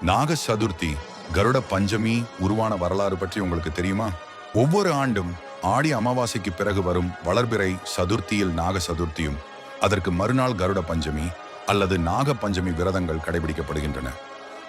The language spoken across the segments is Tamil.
நாக சதுர்த்தி கருட பஞ்சமி உருவான வரலாறு பற்றி உங்களுக்கு தெரியுமா? ஒவ்வொரு ஆண்டும் ஆடி அமாவாசைக்கு பிறகு வரும் வளர்பிறை சதுர்த்தியில் நாக சதுர்த்தியும் அதற்கு மறுநாள் கருட பஞ்சமி அல்லது நாக பஞ்சமி விரதங்கள் கடைபிடிக்கப்படுகின்றன.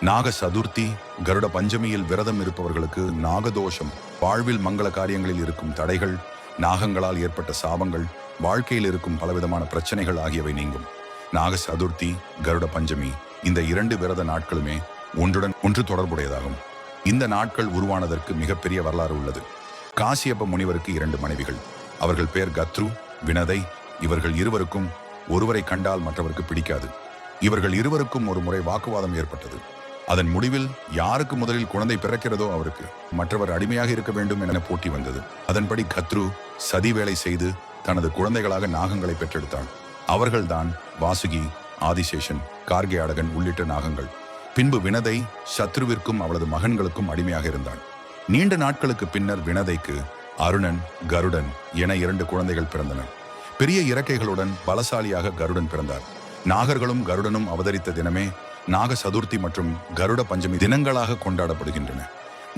நாக சதுர்த்தி கருட பஞ்சமியில் விரதம் இருப்பவர்களுக்கு நாகதோஷம் வாழ்வில் மங்கள காரியங்களில் இருக்கும் தடைகள் நாகங்களால் ஏற்பட்ட சாபங்கள் வாழ்க்கையில் இருக்கும் பலவிதமான பிரச்சனைகள் ஆகியவை நீங்கும். நாக சதுர்த்தி கருட பஞ்சமி இந்த இரண்டு விரத நாட்களுமே ஒன்றுடன் ஒன்று தொடர்புடையதாகும். இந்த நாட்கள் உருவானதற்கு மிகப்பெரிய வரலாறு உள்ளது. காசியப்ப முனிவருக்கு இரண்டு மனைவிகள். அவர்கள் பேர் கத்ரு வினதை. இவர்கள் இருவருக்கும் ஒருவரை கண்டால் மற்றவருக்கு பிடிக்காது. இவர்கள் இருவருக்கும் ஒரு முறை வாக்குவாதம் ஏற்பட்டது. அதன் முடிவில் யாருக்கு முதலில் குழந்தை பிறக்கிறதோ அவருக்கு மற்றவர் அடிமையாக இருக்க வேண்டும் என போட்டி வந்தது. அதன்படி கத்ரு சதி வேலை செய்து தனது குழந்தைகளாக நாகங்களை பெற்றெடுத்தாள். அவர்கள்தான் வாசுகி ஆதிசேஷன் கார்கேயடகன் உள்ளிட்ட நாகங்கள். பின்பு வினதை சத்ருவிற்கும் அவளது மகன்களுக்கும் அடிமையாக இருந்தாள் நீண்ட நாட்களுக்கு பின்னர் வினதைக்கு அருணன் கருடன் என இரண்டு குழந்தைகள் பிறந்தனர் பெரிய இறக்கைகளுடன் பலசாலியாக கருடன் பிறந்தார். நாகர்களும் கருடனும் அவதரித்த தினமே நாக சதுர்த்தி மற்றும் கருட பஞ்சமி தினங்களாக கொண்டாடப்படுகின்றன.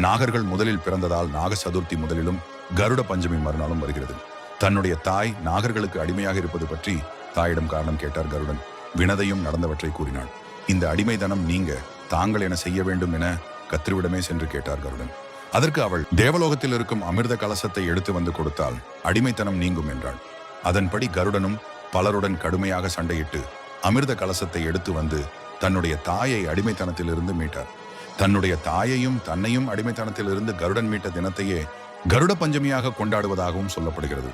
நாகர்கள் முதலில் பிறந்ததால் நாக சதுர்த்தி முதலிலும் கருட பஞ்சமி மறுநாளும் வருகிறது. தன்னுடைய தாய் நாகர்களுக்கு அடிமையாக இருப்பது பற்றி தாயிடம் காரணம் கேட்டார் கருடன். வினதையும் நடந்தவற்றை கூறினாள். இந்த அடிமைதனம் நீங்க தாங்கள் என செய்ய வேண்டும் என கத்திரிவிடமே சென்று கேட்டார் கருடன். அதற்கு அவள் தேவலோகத்தில் இருக்கும் அமிர்த கலசத்தை எடுத்து வந்து கொடுத்தால் அடிமைத்தனம் நீங்கும் என்றாள். அதன்படி கருடனும் பலருடன் கடுமையாக சண்டையிட்டு அமிர்த கலசத்தை எடுத்து வந்து தன்னுடைய தாயை அடிமைத்தனத்திலிருந்து மீட்டார். தன்னுடைய தாயையும் தன்னையும் அடிமைத்தனத்திலிருந்து கருடன் மீட்ட தினத்தையே கருட பஞ்சமியாக கொண்டாடுவதாகவும் சொல்லப்படுகிறது.